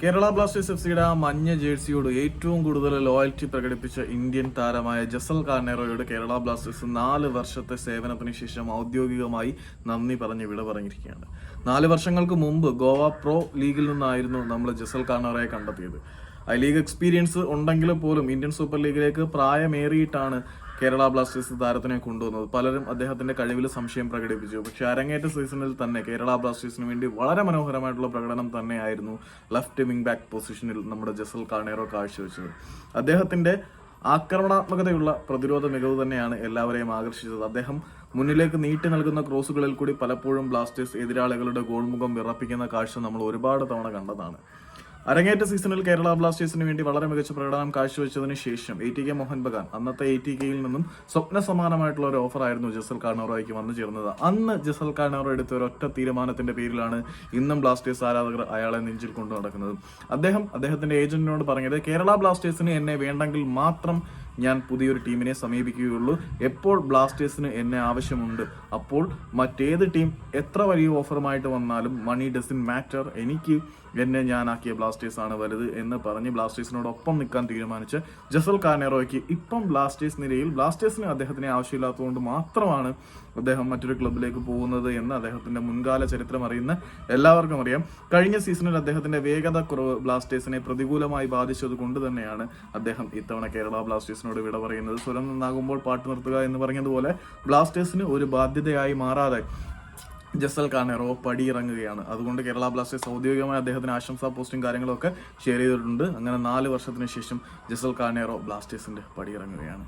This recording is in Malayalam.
കേരള ബ്ലാസ്റ്റേഴ്സ് എഫ് സിയുടെ ആ മഞ്ഞ ജേഴ്സിയോട് ഏറ്റവും കൂടുതൽ ലോയൽറ്റി പ്രകടിപ്പിച്ച ഇന്ത്യൻ താരമായ ജസൽ കാർണേറോയോട് കേരള ബ്ലാസ്റ്റേഴ്സ് നാല് വർഷത്തെ സേവനത്തിന് ശേഷം ഔദ്യോഗികമായി നന്ദി പറഞ്ഞ് വിട പറഞ്ഞിരിക്കുകയാണ്. നാല് വർഷങ്ങൾക്ക് മുമ്പ് ഗോവ പ്രോ ലീഗിൽ നിന്നായിരുന്നു നമ്മൾ ജസൽ കാർണേറോയെ കണ്ടെത്തിയത്. ഐ ലീഗ് എക്സ്പീരിയൻസ് ഉണ്ടെങ്കിൽ പോലും ഇന്ത്യൻ സൂപ്പർ ലീഗിലേക്ക് പ്രായമേറിയിട്ടാണ് കേരള ബ്ലാസ്റ്റേഴ്സ് താരത്തിനെ കൊണ്ടുവന്നത്. പലരും അദ്ദേഹത്തിന്റെ കഴിവിൽ സംശയം പ്രകടിപ്പിച്ചു. പക്ഷെ അരങ്ങേറ്റ സീസണിൽ തന്നെ കേരള ബ്ലാസ്റ്റേഴ്സിന് വേണ്ടി വളരെ മനോഹരമായിട്ടുള്ള പ്രകടനം തന്നെയായിരുന്നു ലെഫ്റ്റ് വിംഗ് ബാക്ക് പൊസിഷനിൽ നമ്മുടെ ജസൽ കാണേറോ കാഴ്ചവെച്ചത്. അദ്ദേഹത്തിന്റെ ആക്രമണാത്മകതയുള്ള പ്രതിരോധ മികവ് തന്നെയാണ് എല്ലാവരെയും ആകർഷിച്ചത്. അദ്ദേഹം മുന്നിലേക്ക് നീട്ടി നൽകുന്ന ക്രോസുകളിൽ കൂടി പലപ്പോഴും ബ്ലാസ്റ്റേഴ്സ് എതിരാളികളുടെ ഗോൾമുഖം വിറപ്പിക്കുന്ന കാഴ്ച നമ്മൾ ഒരുപാട് തവണ കണ്ടതാണ്. അരങ്ങേറ്റ സീസണിൽ കേരള ബ്ലാസ്റ്റേഴ്സിന് വേണ്ടി വളരെ മികച്ച പ്രകടനം കാഴ്ചവെച്ചതിന് ശേഷം A T K Mohun Bagan അന്നത്തെ എ ടി കെയിൽ നിന്നും സ്വപ്ന സമാനമായിട്ടുള്ള ഒരു ഓഫറായിരുന്നു ജസൽ കാർണോറോയ്ക്ക് വന്നു ചേർന്നത്. അന്ന് ജസൽ കാർണോറോ എടുത്ത ഒറ്റ തീരുമാനത്തിന്റെ പേരിലാണ് ഇന്നും ബ്ലാസ്റ്റേഴ്സ് ആരാധകർ അയാളെ നെഞ്ചിൽ കൊണ്ടു നടക്കുന്നത്. അദ്ദേഹം അദ്ദേഹത്തിന്റെ ഏജന്റിനോട് പറഞ്ഞത് കേരള ബ്ലാസ്റ്റേഴ്സിന് എന്നെ വേണ്ടെങ്കിൽ മാത്രം ഞാൻ പുതിയൊരു ടീമിനെ സമീപിക്കുകയുള്ളൂ. എപ്പോൾ ബ്ലാസ്റ്റേഴ്സിന് എന്നെ ആവശ്യമുണ്ട്? അപ്പോൾ മറ്റേത് ടീം എത്ര വലിയ ഓഫറുമായിട്ട് വന്നാലും മണി ഡസിൻ മാറ്റർ എനിക്ക് എന്നെ ഞാനാക്കിയ ബ്ലാസ്റ്റേഴ്സ് ആണ് വലുത് എന്ന് പറഞ്ഞ് ബ്ലാസ്റ്റേഴ്സിനോടൊപ്പം നിൽക്കാൻ തീരുമാനിച്ച് ജസൽ കാനേറോയ്ക്ക് ഇപ്പം ബ്ലാസ്റ്റേഴ്സ് നിരയിൽ ബ്ലാസ്റ്റേഴ്സിന് അദ്ദേഹത്തിന് ആവശ്യമില്ലാത്തതുകൊണ്ട് മാത്രമാണ് അദ്ദേഹം മറ്റൊരു ക്ലബിലേക്ക് പോകുന്നത് എന്ന് അദ്ദേഹത്തിന്റെ മുൻകാല ചരിത്രം അറിയുന്ന എല്ലാവർക്കും അറിയാം. കഴിഞ്ഞ സീസണിൽ അദ്ദേഹത്തിന്റെ വേഗത കുറവ് ബ്ലാസ്റ്റേഴ്സിനെ പ്രതികൂലമായി ബാധിച്ചത് കൊണ്ട് തന്നെയാണ് അദ്ദേഹം ഇത്തവണ കേരള ബ്ലാസ്റ്റേഴ്സിനോട് വിട പറയുന്നത്. സ്വരം നന്നാകുമ്പോൾ പാട്ട് നിർത്തുക എന്ന് പറഞ്ഞതുപോലെ ബ്ലാസ്റ്റേഴ്സിന് ഒരു ബാധ്യതയായി മാറാതെ ജസൽ കാനേറോ പടിയിറങ്ങുകയാണ് അതുകൊണ്ട് കേരള ബ്ലാസ്റ്റേഴ്സ് ഔദ്യോഗികമായി അദ്ദേഹത്തിന് ആശംസാ പോസ്റ്റും കാര്യങ്ങളൊക്കെ ഷെയർ ചെയ്തിട്ടുണ്ട്. അങ്ങനെ നാല് വർഷത്തിന് ശേഷം ജസൽ കാനേറോ ബ്ലാസ്റ്റേഴ്സിന്റെ പടിയിറങ്ങുകയാണ്.